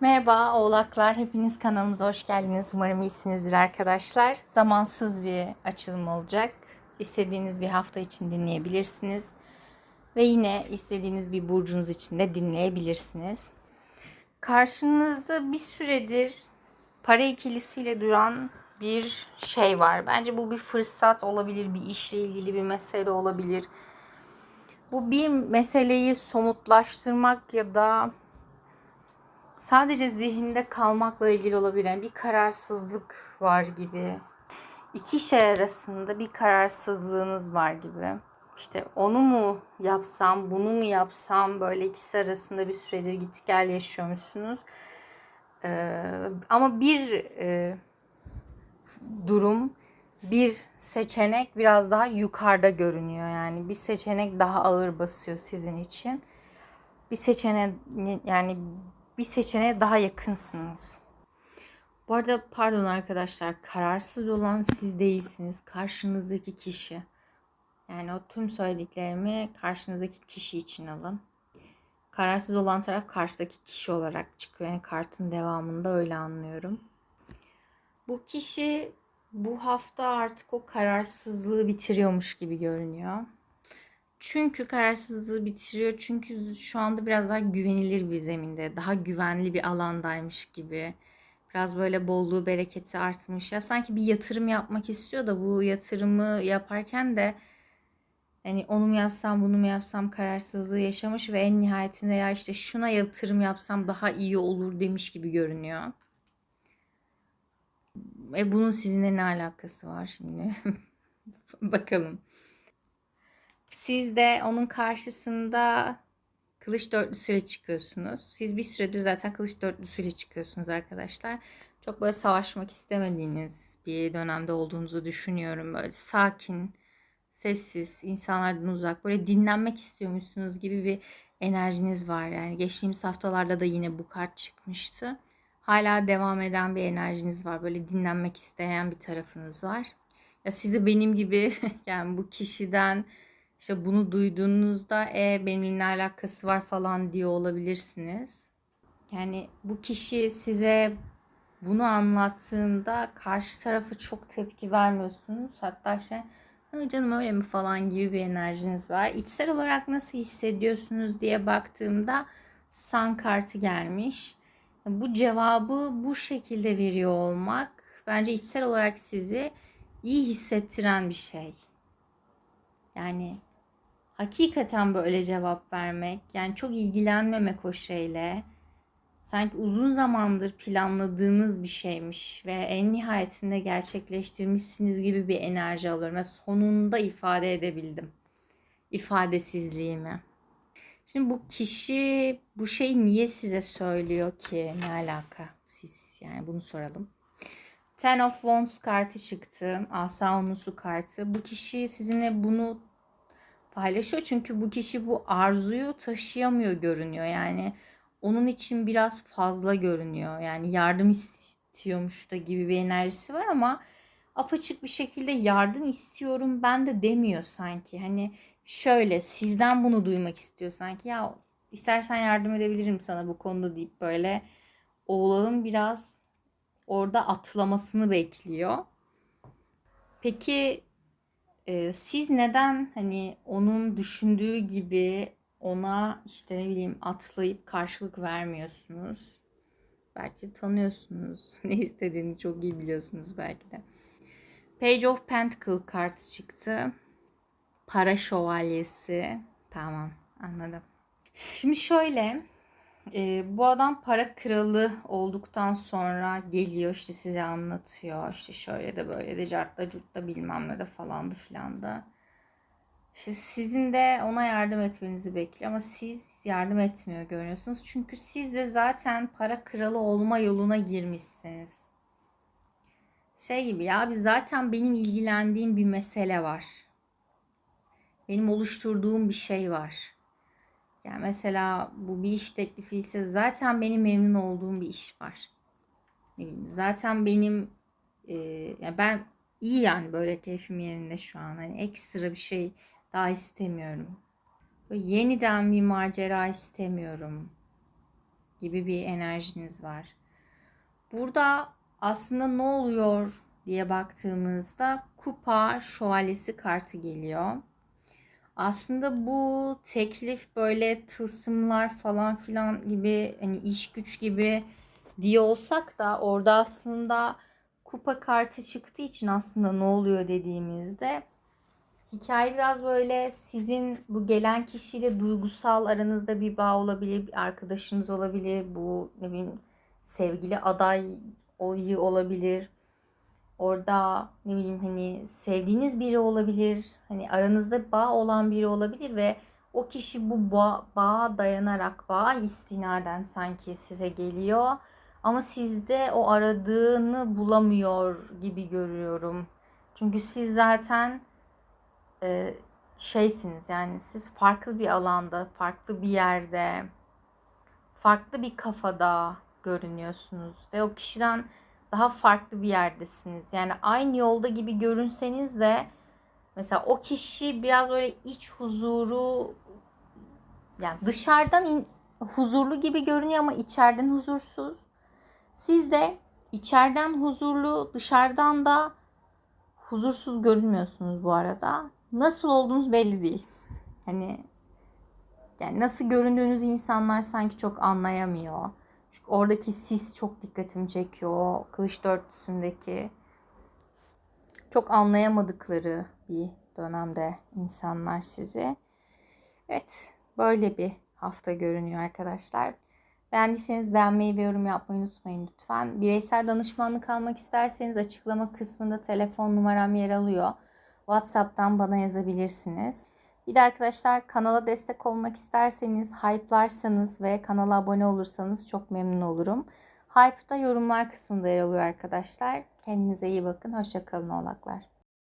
Merhaba oğlaklar, hepiniz kanalımıza hoş geldiniz. Umarım iyisinizdir arkadaşlar. Zamansız bir açılım olacak. İstediğiniz bir hafta için dinleyebilirsiniz. Ve yine istediğiniz bir burcunuz için de dinleyebilirsiniz. Karşınızda bir süredir para ikilisiyle duran bir şey var. Bence bu bir fırsat olabilir, bir işle ilgili bir mesele olabilir. Bu bir meseleyi somutlaştırmak ya da sadece zihinde kalmakla ilgili olabilen bir kararsızlık var gibi. İki şey arasında bir kararsızlığınız var gibi. İşte onu mu yapsam, bunu mu yapsam böyle ikisi arasında bir süredir git gel yaşıyormuşsunuz. Ee, ama bir e, durum, bir seçenek biraz daha yukarıda görünüyor. Yani bir seçenek daha ağır basıyor sizin için. Bir seçenek yani bir seçeneğe daha yakınsınız. Bu arada pardon arkadaşlar kararsız olan siz değilsiniz. Karşınızdaki kişi. Yani o tüm söylediklerimi karşınızdaki kişi için alın. Kararsız olan taraf karşıdaki kişi olarak çıkıyor. Yani kartın devamında öyle anlıyorum. Bu kişi bu hafta artık o kararsızlığı bitiriyormuş gibi görünüyor. Çünkü kararsızlığı bitiriyor. Çünkü şu anda biraz daha güvenilir bir zeminde, daha güvenli bir alandaymış gibi. Biraz böyle bolluğu, bereketi artmış. Ya sanki bir yatırım yapmak istiyor da bu yatırımı yaparken de hani onu mu yapsam, bunu mu yapsam kararsızlığı yaşamış ve en nihayetinde ya işte şuna yatırım yapsam daha iyi olur demiş gibi görünüyor. E bunun sizinle ne alakası var şimdi? Bakalım. Siz de onun karşısında kılıç dörtlüsüyle çıkıyorsunuz. Siz bir süredir zaten kılıç dörtlüsüyle çıkıyorsunuz arkadaşlar. Çok böyle savaşmak istemediğiniz bir dönemde olduğunuzu düşünüyorum. Böyle sakin, sessiz, insanlardan uzak, böyle dinlenmek istiyormuşsunuz gibi bir enerjiniz var. Yani geçtiğimiz haftalarda da yine bu kart çıkmıştı. Hala devam eden bir enerjiniz var. Böyle dinlenmek isteyen bir tarafınız var. Ya siz de benim gibi yani bu kişiden işte bunu duyduğunuzda e benimle alakası var falan diye olabilirsiniz. Yani bu kişi size bunu anlattığında karşı tarafı çok tepki vermiyorsunuz. Hatta şey canım öyle mi falan gibi bir enerjiniz var. İçsel olarak nasıl hissediyorsunuz diye baktığımda san kartı gelmiş. Bu cevabı bu şekilde veriyor olmak bence içsel olarak sizi iyi hissettiren bir şey. Yani hakikaten böyle cevap vermek, yani çok ilgilenmemek o şeyle sanki uzun zamandır planladığınız bir şeymiş ve en nihayetinde gerçekleştirmişsiniz gibi bir enerji alıyorum ve sonunda ifade edebildim ifadesizliğimi. Şimdi bu kişi bu şey niye size söylüyor ki? Ne alaka siz? Yani bunu soralım. Ten of Wands kartı çıktı. Asa onusu kartı. Bu kişi sizinle bunu paylaşıyor. Çünkü bu kişi bu arzuyu taşıyamıyor görünüyor. Yani onun için biraz fazla görünüyor. Yani yardım istiyormuş da gibi bir enerjisi var ama apaçık bir şekilde yardım istiyorum ben de demiyor sanki. Hani şöyle sizden bunu duymak istiyor sanki. Ya istersen yardım edebilirim sana bu konuda deyip böyle oğlağın biraz orada atlamasını bekliyor. Peki e, siz neden hani onun düşündüğü gibi ona işte ne bileyim atlayıp karşılık vermiyorsunuz? Belki tanıyorsunuz. ne istediğini çok iyi biliyorsunuz belki de. Page of Pentacle kartı çıktı. Para şövalyesi. Tamam anladım. Şimdi şöyle e, bu adam para kralı olduktan sonra geliyor işte size anlatıyor. İşte şöyle de böyle de cartta curtta bilmem ne de falandı filan da. İşte sizin de ona yardım etmenizi bekliyor ama siz yardım etmiyor görüyorsunuz. Çünkü siz de zaten para kralı olma yoluna girmişsiniz. Şey gibi ya biz zaten benim ilgilendiğim bir mesele var. Benim oluşturduğum bir şey var yani mesela bu bir iş teklifi ise zaten benim memnun olduğum bir iş var. Ne bileyim zaten benim e, yani ben iyi yani böyle keyfim yerinde şu an. Hani ekstra bir şey daha istemiyorum. Böyle yeniden bir macera istemiyorum. gibi bir enerjiniz var. Burada aslında ne oluyor diye baktığımızda kupa şövalyesi kartı geliyor. Aslında bu teklif böyle tılsımlar falan filan gibi hani iş güç gibi diye olsak da orada aslında kupa kartı çıktığı için aslında ne oluyor dediğimizde hikaye biraz böyle sizin bu gelen kişiyle duygusal aranızda bir bağ olabilir, bir arkadaşınız olabilir, bu ne bileyim sevgili aday olabilir. Orada ne bileyim hani sevdiğiniz biri olabilir. Hani aranızda bağ olan biri olabilir ve o kişi bu bağ, bağa dayanarak, bağa istinaden sanki size geliyor. Ama sizde o aradığını bulamıyor gibi görüyorum. Çünkü siz zaten e, şeysiniz yani siz farklı bir alanda, farklı bir yerde, farklı bir kafada görünüyorsunuz ve o kişiden daha farklı bir yerdesiniz. Yani aynı yolda gibi görünseniz de mesela o kişi biraz böyle iç huzuru yani dışarıdan in, huzurlu gibi görünüyor ama içeriden huzursuz. Siz de içeriden huzurlu, dışarıdan da huzursuz görünmüyorsunuz bu arada. Nasıl olduğunuz belli değil. Hani yani nasıl göründüğünüz insanlar sanki çok anlayamıyor. Çünkü oradaki sis çok dikkatimi çekiyor. Kılıç dörtlüsündeki çok anlayamadıkları bir dönemde insanlar sizi. Evet, böyle bir hafta görünüyor arkadaşlar. Beğendiyseniz beğenmeyi ve yorum yapmayı unutmayın lütfen. Bireysel danışmanlık almak isterseniz açıklama kısmında telefon numaram yer alıyor. WhatsApp'tan bana yazabilirsiniz. Bir de arkadaşlar kanala destek olmak isterseniz, hype'larsanız ve kanala abone olursanız çok memnun olurum. Hype'da yorumlar kısmında yer alıyor arkadaşlar. Kendinize iyi bakın. Hoşçakalın oğlaklar.